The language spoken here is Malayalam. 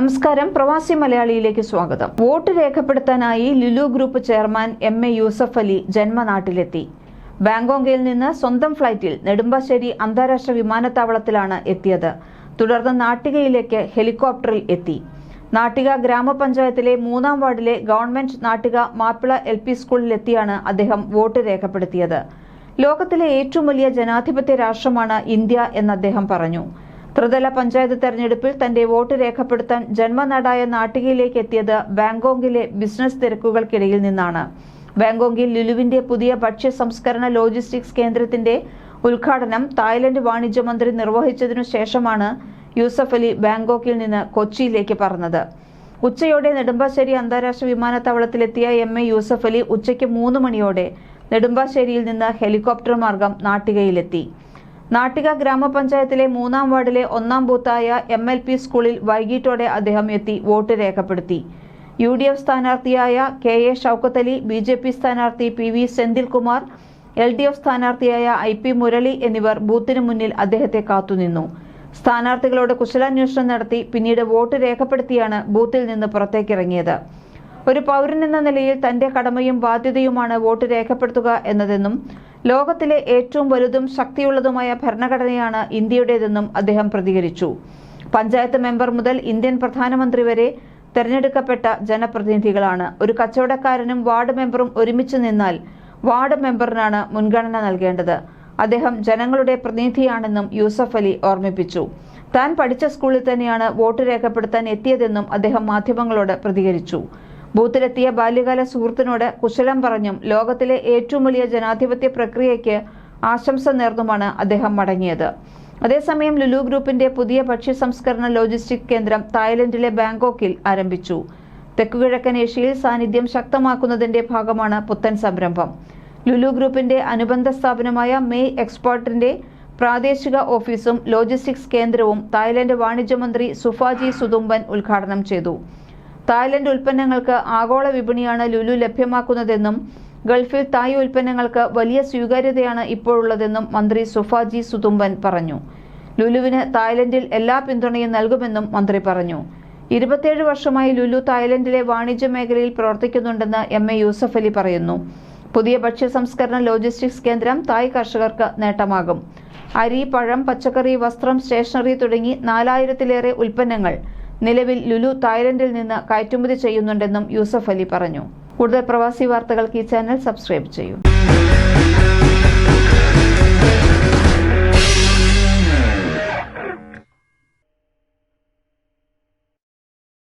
നമസ്കാരം. പ്രവാസി മലയാളിയിലേക്ക് സ്വാഗതം. Vote രേഖപ്പെടുത്താനായി Lulu group chairman M A Yusuf Ali ജന്മനാട്ടിലെത്തി. ബാങ്കോങ്കിൽ നിന്ന് സ്വന്തം ഫ്ലൈറ്റിൽ നെടുമ്പാശ്ശേരി അന്താരാഷ്ട്ര വിമാനത്താവളത്തിലാണ് എത്തിയത്. തുടർന്ന് നാട്ടികയിലേക്ക് ഹെലികോപ്റ്ററിൽ എത്തി. നാട്ടിക ഗ്രാമപഞ്ചായത്തിലെ മൂന്നാം വാർഡിലെ government Nattika Mappila L P സ്കൂളിലെത്തിയാണ് അദ്ദേഹം വോട്ട് രേഖപ്പെടുത്തിയത്. ലോകത്തിലെ ഏറ്റവും വലിയ ജനാധിപത്യ രാഷ്ട്രമാണ് ഇന്ത്യ എന്ന് അദ്ദേഹം പറഞ്ഞു. ത്രിതല പഞ്ചായത്ത് തെരഞ്ഞെടുപ്പിൽ തന്റെ വോട്ട് രേഖപ്പെടുത്താൻ ജന്മനാടായ നാട്ടികയിലേക്ക് എത്തിയത് ബാങ്കോങ്ങിലെ ബിസിനസ് തിരക്കുകൾക്കിടയിൽ നിന്നാണ്. ബാങ്കോങ്ങിൽ ലുലുവിന്റെ പുതിയ ഭക്ഷ്യ സംസ്കരണ ലോജിസ്റ്റിക്സ് കേന്ദ്രത്തിന്റെ ഉദ്ഘാടനം തായ്ലൻഡ് വാണിജ്യ മന്ത്രി നിർവഹിച്ചതിനു ശേഷമാണ് യൂസഫ് അലി ബാങ്കോക്കിൽ നിന്ന് കൊച്ചിയിലേക്ക് പറഞ്ഞത് ഉച്ചയോടെ നെടുമ്പാശ്ശേരി അന്താരാഷ്ട്ര വിമാനത്താവളത്തിലെത്തിയ എം എ യൂസഫ് അലി ഉച്ചയ്ക്ക് മൂന്ന് മണിയോടെ നെടുമ്പാശ്ശേരിയിൽ നിന്ന് ഹെലികോപ്റ്റർ മാർഗം നാട്ടികയിലെത്തി. നാട്ടിക ഗ്രാമപഞ്ചായത്തിലെ മൂന്നാം വാർഡിലെ ഒന്നാം ബൂത്തായ എം എൽ പി സ്കൂളിൽ വൈകിട്ടോടെ അദ്ദേഹം എത്തി വോട്ട് രേഖപ്പെടുത്തി. U D F സ്ഥാനാർത്ഥിയായ K A Shoukathali B J P സ്ഥാനാർത്ഥി P V Senthilkumar L D F സ്ഥാനാർത്ഥിയായ I P Murali എന്നിവർ ബൂത്തിന് മുന്നിൽ അദ്ദേഹത്തെ കാത്തുനിന്നു. സ്ഥാനാർത്ഥികളോട് കുശലാന്വേഷണം നടത്തി പിന്നീട് വോട്ട് രേഖപ്പെടുത്തിയാണ് ബൂത്തിൽ നിന്ന് പുറത്തേക്കിറങ്ങിയത്. ഒരു പൗരൻ എന്ന നിലയിൽ തന്റെ കടമയും ബാധ്യതയുമാണ് വോട്ട് രേഖപ്പെടുത്തുക എന്നതെന്നും ലോകത്തിലെ ഏറ്റവും വലുതും ശക്തിയുള്ളതുമായ ഭരണഘടനയാണ് ഇന്ത്യയുടേതെന്നും അദ്ദേഹം പ്രതികരിച്ചു. പഞ്ചായത്ത് മെമ്പർ മുതൽ ഇന്ത്യൻ പ്രധാനമന്ത്രി വരെ തെരഞ്ഞെടുക്കപ്പെട്ട ജനപ്രതിനിധികളാണ്. ഒരു കച്ചവടക്കാരനും വാർഡ് മെമ്പറും ഒരുമിച്ച് നിന്നാൽ വാർഡ് മെമ്പറിനാണ് മുൻഗണന നൽകേണ്ടത്. അദ്ദേഹം ജനങ്ങളുടെ പ്രതിനിധിയാണെന്നും യൂസഫ് അലി ഓർമ്മിപ്പിച്ചു. താൻ പഠിച്ച സ്കൂളിൽ തന്നെയാണ് വോട്ട് രേഖപ്പെടുത്താൻ എത്തിയതെന്നും അദ്ദേഹം മാധ്യമങ്ങളോട് പ്രതികരിച്ചു. ബൂത്തിലെത്തിയ ബാല്യകാല സുഹൃത്തിനോട് കുശലം പറഞ്ഞും ലോകത്തിലെ ഏറ്റവും വലിയ ജനാധിപത്യ പ്രക്രിയയ്ക്ക് ആശംസ നേർന്നുമാണ് അദ്ദേഹം മടങ്ങിയത്. അതേസമയം ലുലു ഗ്രൂപ്പിന്റെ പുതിയ ഭക്ഷ്യ സംസ്കരണ ലോജിസ്റ്റിക് കേന്ദ്രം തായ്ലൻഡിലെ ബാങ്കോക്കിൽ ആരംഭിച്ചു. തെക്കുകിഴക്കൻ ഏഷ്യയിൽ സാന്നിധ്യം ശക്തമാക്കുന്നതിന്റെ ഭാഗമാണ് പുത്തൻ സംരംഭം. ലുലു ഗ്രൂപ്പിന്റെ അനുബന്ധ സ്ഥാപനമായ മെയ് എക്സ്പോർട്ടിന്റെ പ്രാദേശിക ഓഫീസും ലോജിസ്റ്റിക്സ് കേന്ദ്രവും തായ്ലൻഡ് വാണിജ്യമന്ത്രി സുഫാജി സുതുമ്പൻ ഉദ്ഘാടനം ചെയ്തു. തായ്ലൻഡ് ഉൽപ്പന്നങ്ങൾക്ക് ആഗോള വിപണിയാണ് ലുലു ലഭ്യമാക്കുന്നതെന്നും ഗൾഫിൽ തായ് ഉൽപ്പന്നങ്ങൾക്ക് വലിയ സ്വീകാര്യതയാണ് ഇപ്പോഴുള്ളതെന്നും മന്ത്രി സുഫാജി സുതുമ്പൻ പറഞ്ഞു. ലുലുവിന് തായ്ലൻഡിൽ എല്ലാ പിന്തുണയും നൽകുമെന്നും മന്ത്രി പറഞ്ഞു. ഇരുപത്തിയേഴ് വർഷമായി ലുലു തായ്ലൻഡിലെ വാണിജ്യ മേഖലയിൽ പ്രവർത്തിക്കുന്നുണ്ടെന്ന് എം എ യൂസഫ് അലി പറയുന്നു. പുതിയ ഭക്ഷ്യ സംസ്കരണ ലോജിസ്റ്റിക്സ് കേന്ദ്രം തായ് കർഷകർക്ക് നേട്ടമാകും. അരി പഴം പച്ചക്കറി വസ്ത്രം സ്റ്റേഷനറി തുടങ്ങി നാലായിരത്തിലേറെ ഉൽപ്പന്നങ്ങൾ നിലവിൽ ലുലു തായ്ലൻഡിൽ നിന്ന് കയറ്റുമതി ചെയ്യുന്നുണ്ടെന്നും യൂസഫ് അലി പറഞ്ഞു. കൂടുതൽ പ്രവാസി വാർത്തകൾക്ക് ഈ ചാനൽ സബ്സ്ക്രൈബ് ചെയ്യൂ.